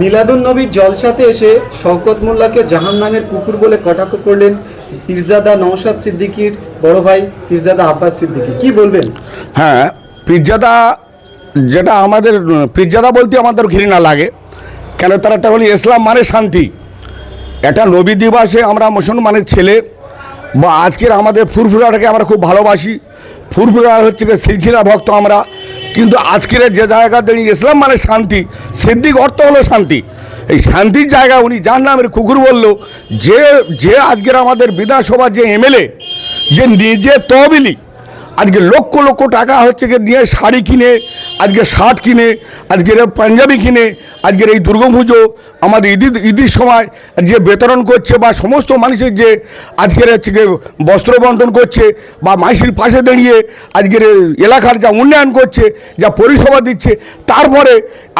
মিলাদুন নবীর জলসাতে এসে শওকত মোল্লাকে জাহান নামের কুকুর বলে কটাক্ষ করলেন পীরজাদা নওশাদ সিদ্দিকীর বড় ভাই পীরজাদা আব্বাস সিদ্দিকি। কি বলবেন? হ্যাঁ পিজ্জাদা যেটা আমাদের পিজ্জাদা বলতে আমাদের ঘৃণা লাগে। কেন তার একটা বলি ইসলাম মানে শান্তি। এটা নবী দিবসে আমরা মুসলমানের ছেলে, বা আজকের আমাদের ফুরফুরাটাকে আমরা খুব ভালোবাসি। ফুরফুরা হচ্ছে গিয়ে সিলসিলা ভক্ত আমরা। কিন্তু আজকের যে জায়গাতে ইসলাম মানে শান্তি। সিদ্দিক অর্থ হলো শান্তি। এই শান্তির জায়গা উনি যার নামের কুকুর বলল, যে যে আজকের আমাদের বিধানসভার যে এমএলএ, যে নিজে তহবিলি, আজকে লক্ষ লক্ষ টাকা হচ্ছে গিয়ে নিয়ে শাড়ি কিনে আজকে শার্ট কিনে আজকের পাঞ্জাবি কিনে, আজকের এই দুর্গাপুজো আমাদের ঈদ, ঈদের সময় যে বেতরণ করছে বা সমস্ত মানুষের যে আজকের হচ্ছে বস্ত্র বন্টন করছে বা মাইসির পাশে দাঁড়িয়ে আজকের এলাকার যা উন্নয়ন করছে, যা পরিষেবা দিচ্ছে, তারপরে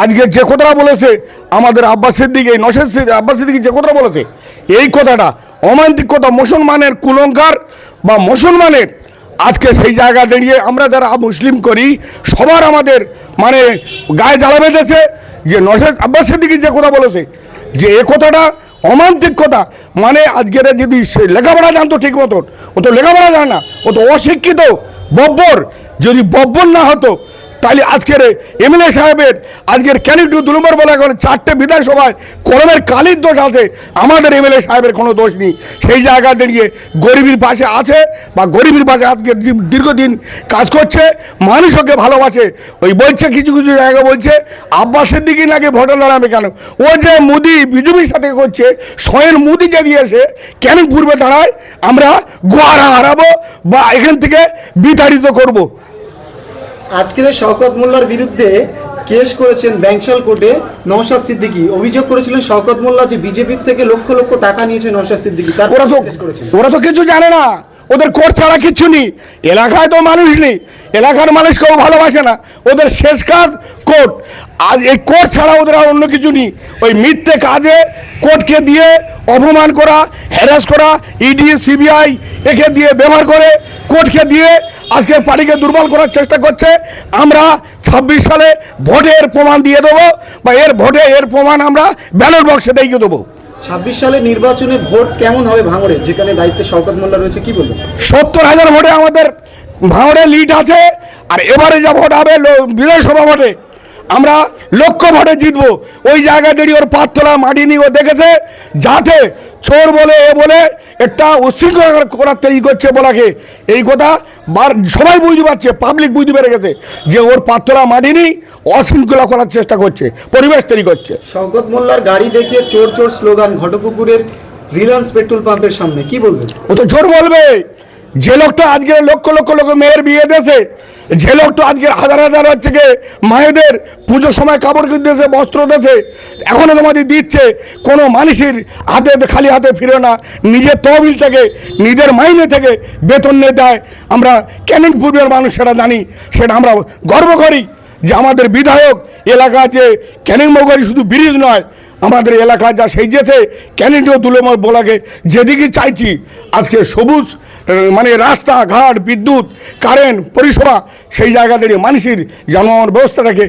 আজকে যে কথাটা বলেছে, আমাদের আব্বাসের দিকে এই নশেদ সিদ্দিক আব্বাস সিদ্দিক যে কথাটা বলেছে, এই কথাটা অমান্তিক কথা মুসলমানের কুলঙ্কার বা মুসলমানের আজকে সেই জায়গা দাঁড়িয়ে আমরা যারা মুসলিম করি, সবার আমাদের মানে গায়ে জ্বালা বেঁধেছে। যে নশেদ আব্বাস সিদ্দিকি যে কথা বলেছে, যে এ কথাটা অমান্তিক কথা। মানে আজকের যদি সে লেখাপড়া জানতো ঠিক মতন, ও তো লেখাপড়া জানে না, ও তো অশিক্ষিত, বব্বর। যদি বব্বর না হতো তাহলে আজকের এমএলএ সাহেবের, আজকের ক্যানিটু দু নম্বর বলা করে চারটে বিধানসভায় কলমের কালির দোষ আছে। আমাদের এমএলএ সাহেবের কোনো দোষ নেই। সেই জায়গা দাঁড়িয়ে গরিবের পাশে আছে বা গরিবের পাশে আজকে দীর্ঘদিন কাজ করছে, মানুষকে ভালোবাসে। ওই বলছে, কিছু কিছু জায়গা বলছে আব্বাসের দিকে নাকি ভোটে লড়াবে কেন? ও যে মোদি বিজেপির সাথে করছে, স্বয়ং মোদিকে দিয়েছে, কেন পূর্বে দাঁড়ায়? আমরা গোয়ারা হারাবো বা এখান থেকে বিতাড়িত করব। আজকের শওকত মোল্লার বিরুদ্ধে কেস করেছেন ব্যাংশাল কোর্টে নওশাদ সিদ্দিকী। অভিযোগ করেছিলেন শওকত মোল্লা যে বিজেপির থেকে লক্ষ লক্ষ টাকা নিয়েছে নওশাদ সিদ্দিকী। ওরা তো ওরা তো কিছু জানে না। ওদের কোর্ট ছাড়া কিচ্ছু নেই। এলাকায় তো মানুষ নেই। এলাকার মানুষ কেউ ভালোবাসে না। ওদের শেষ কাজ কোর্ট। আজ এই কোর্ট ছাড়া ওদের আর অন্য কিছু নেই। ওই মিথ্যে কাজে কোর্টকে দিয়ে অপমান করা হ্যারাস করা ইডি সিবিআই একে দিয়ে ব্যবহার করে কোর্টকে দিয়ে আজকের পার্টিকে দুর্বল করার চেষ্টা করছে। আমরা ছাব্বিশ সালে ভোটের প্রমাণ দিয়ে দেবো বা এর ভোটে এর প্রমাণ আমরা ব্যালট বক্সে দেখিয়ে দেবো। ছাব্বিশ সালে নির্বাচনে ভোট কেমন হবে ভাঙড়ে? যেখানে দায়িত্বে শওকত মোল্লা রয়েছে কি বলব সত্তর হাজার ভোটে আমাদের ভাঙড়ে লিড আছে আর এবারে যা ভোট হবে বিধানসভা ভোটে। আমরা লক্ষ ভোটে জিতবো। ওই জায়গা দাঁড়িয়ে ওর পাততলা মাটি নিয়ে ও দেখেছে যাতে চোর বলে এ বলে একটা উশৃঙ্খলা করার তৈরি করছে বলাকে। এই কথা বার সবাই বুঝতে পারছে পাবলিক বুঝতে পেরে গেছে যে ওর পাততলা মাটি নেই অশৃঙ্খলা করার চেষ্টা করছে পরিবেশ তৈরি করছে। শওকত মোল্লার গাড়ি দেখিয়ে চোর চোর স্লোগান ঘটপুকুরের রিলায়েন্স পেট্রোল পাম্পের সামনে। কি বলবেন? ও তো চোর বলবে। যে লোকটা আজকে লক্ষ লক্ষ লোক মেয়ের বিয়ে দেশে যে তো আজকে হাজার হাজার হচ্ছে গিয়ে মায়েদের পুজোর সময় কাপড় কিনতেছে বস্ত্র দেশে এখনও তোমাদের দিচ্ছে, কোনো মানুষের হাতে খালি হাতে ফিরে না। নিজের তহবিল থেকে, নিজের মাইনে থেকে বেতন নিয়ে দেয়। আমরা ক্যানিং পূর্বের মানুষ সেটা জানি, সেটা আমরা গর্ব করি। যে আমাদের বিধায়ক এলাকা যে ক্যানিং মৌগারি শুধু ব্রিজ নয়, আমাদের এলাকা যা সেই যেতে ক্যানিংটাও তুলে বলাকে যেদিকে চাইছি, আজকে সবুজ মানে রাস্তা ঘাট বিদ্যুৎ, কারেন্ট, পরিষেবা, সেই জায়গা দাঁড়িয়ে মানুষের যানবাহন ব্যবস্থাটাকে